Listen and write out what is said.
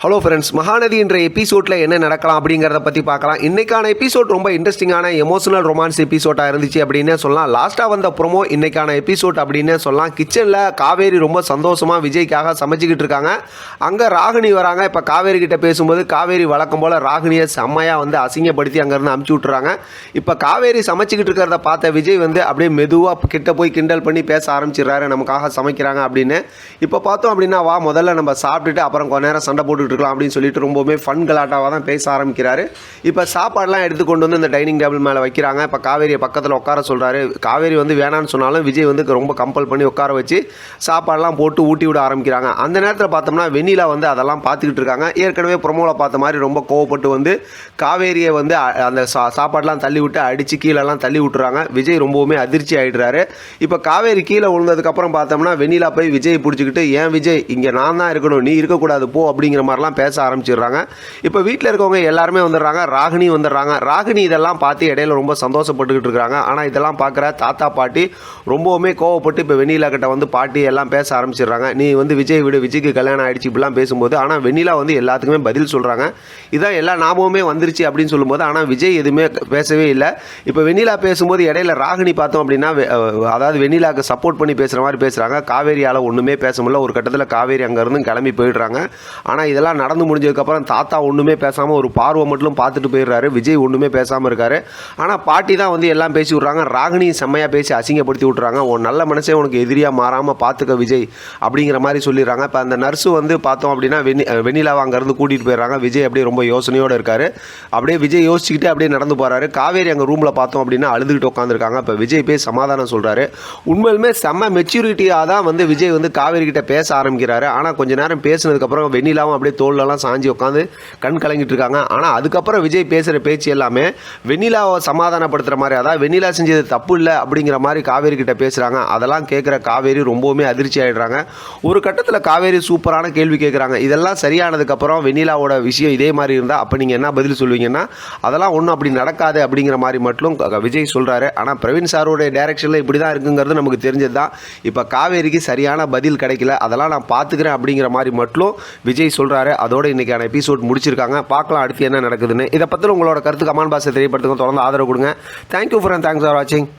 Hello friends Mahanadi என்ற எபிசோடில் என்ன நடக்கலாம் அப்படிங்கிறத பற்றி பார்க்கலாம். இன்றைக்கான எபிசோட் ரொம்ப இன்ட்ரெஸ்டிங்கான எமோஷனல் ரொமான்ஸ் எபிசோட்டாக இருந்துச்சு அப்படின்னே சொல்லலாம். லாஸ்ட்டாக வந்த ப்ரொமோ இன்றைக்கான எபிசோட் அப்படின்னே சொல்லலாம். கிச்சனில் காவேரி ரொம்ப சந்தோஷமாக விஜய்க்காக சமைச்சிக்கிட்டு இருக்காங்க. அங்கே ராகினி வராங்க. இப்போ காவேரி கிட்ட பேசும்போது காவேரி வழக்கம் போல் ராகினியை செம்மையாக வந்து அசிங்கப்படுத்தி அங்கேருந்து அமுச்சு விட்றாங்க இப்போ காவேரி சமைச்சிக்கிட்டு இருக்கிறத பார்த்த விஜய் வந்து அப்படியே மெதுவாக கிட்ட போய் கிண்டல் பண்ணி பேச ஆரம்பிச்சிடுறாரு. நமக்காக சமைக்கிறாங்க அப்படின்னு. இப்போ பார்த்தோம் அப்படின்னா வா முதல்ல நம்ம சாப்பிட்டுட்டு அப்புறம் கொஞ்ச நேரம் சண்டை போட்டு இருக்கலாம் அப்படின்னு சொல்லிட்டு ரொம்பவுமே ஃபன் கலாட்டாவாக தான் பேச ஆரம்பிக்கிறாரு. இப்போ சாப்பாடெலாம் எடுத்து கொண்டு வந்து இந்த டைனிங் டேபிள் மேலே வைக்கிறாங்க. இப்போ காவேரியை பக்கத்தில் உட்கார சொல்கிறாரு காவேரி வந்து வேணான்னு சொன்னாலும் விஜய் வந்து ரொம்ப கம்பல் பண்ணி உட்கார வச்சு சாப்பாடெல்லாம் போட்டு ஊட்டி விட ஆரம்பிக்கிறாங்க. அந்த நேரத்தில் பார்த்தோம்னா வெண்ணிலா வந்து அதெல்லாம் பார்த்துக்கிட்டு இருக்காங்க. ஏற்கனவே ப்ரொமோவில் பார்த்த மாதிரி ரொம்ப கோவப்பட்டு வந்து காவேரியை வந்து அந்த சா சாப்பாடெலாம் தள்ளி விட்டு அடித்து கீழெல்லாம் தள்ளி விட்டுறாங்க விஜய் ரொம்பவுமே அதிர்ச்சி ஆகிடுறாரு இப்போ காவேரி கீழே விழுந்ததுக்கப்புறம் பார்த்தோம்னா வெண்ணிலா போய் விஜய் பிடிச்சிக்கிட்டு ஏன் விஜய் இங்கே நான் தான் இருக்கணும். நீ இருக்கக்கூடாது. போ. அப்படிங்கிற மாதிரி மாதிரிலாம் பேச ஆரம்பிச்சிடுறாங்க. இப்போ வீட்டில் இருக்கவங்க எல்லாருமே வந்துடுறாங்க ராகினி வந்துடுறாங்க. ராகினி இதெல்லாம் பார்த்து இடையில ரொம்ப சந்தோஷப்பட்டுக்கிட்டு இருக்காங்க. ஆனால் இதெல்லாம் பார்க்குற தாத்தா பாட்டி ரொம்பவுமே கோவப்பட்டு இப்போ வெண்ணிலா கிட்ட வந்து பாட்டி எல்லாம் பேச ஆரம்பிச்சிடுறாங்க. நீ வந்து விஜய் விடு விஜய்க்கு கல்யாணம் ஆயிடுச்சு இப்படிலாம் பேசும்போது ஆனால் வெண்ணிலா வந்து எல்லாத்துக்குமே பதில் சொல்கிறாங்க இதான் எல்லா ஞாபகமே வந்துருச்சு அப்படின்னு சொல்லும்போது ஆனால் விஜய் எதுவுமே பேசவே இல்லை. இப்போ வெண்ணிலா பேசும்போது இடையில ராகினி பார்த்தோம் அப்படின்னா அதாவது வெண்ணிலாக்கு சப்போர்ட் பண்ணி பேசுகிற மாதிரி பேசுகிறாங்க காவேரியால் ஒன்றுமே பேச முடியல. ஒரு கட்டத்தில் காவேரி அங்கேருந்து கிளம்பி போயிடுறாங்க. ஆனால் இதெல்லாம் நடந்து முடிஞ்சதுக்கப்புறம் தாத்தா ஒன்றுமே பேசாமல் ஒரு பார்வை மட்டும் பார்த்துட்டு போயிடுறாரு. விஜய் ஒன்றுமே பேசாமல் இருக்காரு. ஆனால் பாட்டி தான் வந்து எல்லாம் பேசி விட்றாங்க. ராகினி செம்மையாக பேசி அசிங்கப்படுத்தி விட்றாங்க உன் நல்ல மனசே உனக்கு எதிரியாக மாறாமல் பார்த்துக்க விஜய் அப்படிங்கிற மாதிரி சொல்லிடுறாங்க. இப்போ அந்த நர்ஸு வந்து பார்த்தோம் அப்படின்னா வெண்ணி வெண்ணிலாவை அங்கேருந்து கூட்டிகிட்டு போயிடுறாங்க. விஜய் அப்படியே ரொம்ப யோசனையோடு இருக்காரு. அப்படியே விஜய் யோசிச்சுக்கிட்டே அப்படியே நடந்து போகிறாரு காவேரி அங்கே ரூமில் பார்த்தோம் அப்படின்னா அழுதுகிட்டு உட்காந்துருக்காங்க இப்போ விஜய் போய் சமாதானம் சொல்கிறாரு உண்மையிலுமே செம்ம மெச்சூரிட்டியாக தான் வந்து விஜய் வந்து காவேரி கிட்ட பேச ஆரம்பிக்கிறாரு. ஆனால் கொஞ்ச நேரம் பேசினதுக்கப்புறம் வெண்ணிலாவும் அப்படியே தோல்லலாம் சாஞ்சி உட்காந்து கண் கலங்கிட்டு இருக்காங்க. ஆனால் அதுக்கப்புறம் விஜய் பேசுகிற பேச்சு எல்லாமே வெண்ணிலாவை சமாதானப்படுத்துகிற மாதிரி அதாவது வெண்ணிலா செஞ்சது தப்பு இல்லை அப்படிங்கிற மாதிரி காவேரி கிட்ட பேசுகிறாங்க அதெல்லாம் கேட்குற காவேரி ரொம்பவுமே அதிர்ச்சி ஆயிடுறாங்க. ஒரு கட்டத்தில் காவேரி சூப்பரான கேள்வி கேட்குறாங்க இதெல்லாம் சரியானதுக்கப்புறம் வெண்ணிலாவோட விஷயம் இதே மாதிரி இருந்தால் அப்போ நீங்கள் என்ன பதில் சொல்லுவீங்கன்னா அதெல்லாம் ஒன்றும் அப்படி நடக்காது அப்படிங்கிற மாதிரி மட்டும் விஜய் சொல்கிறாரு ஆனால் பிரவீன் சாரோடைய டேரெக்ஷனில் இப்படி தான் இருக்குங்கிறது நமக்கு தெரிஞ்சது தான் இப்போ காவேரிக்கு சரியான பதில் கிடைக்கல. அதெல்லாம் நான் பார்த்துக்கிறேன் அப்படிங்கிற மாதிரி மட்டும் விஜய் சொல்கிறாரு அதோட இன்றைக்கான எபிசோட் முடிச்சிருக்காங்க. பார்க்கலாம் அடுத்து என்ன நடக்குதுன்னு. இதை பற்றி உங்களோட கருத்து கமான் பாஸை தெரியப்படுத்துங்க. தொடர்ந்து ஆதரவு கொடுங்க. தேங்க்யூ ஃபார் தேங்க்ஸ் ஃபார் வாட்சிங்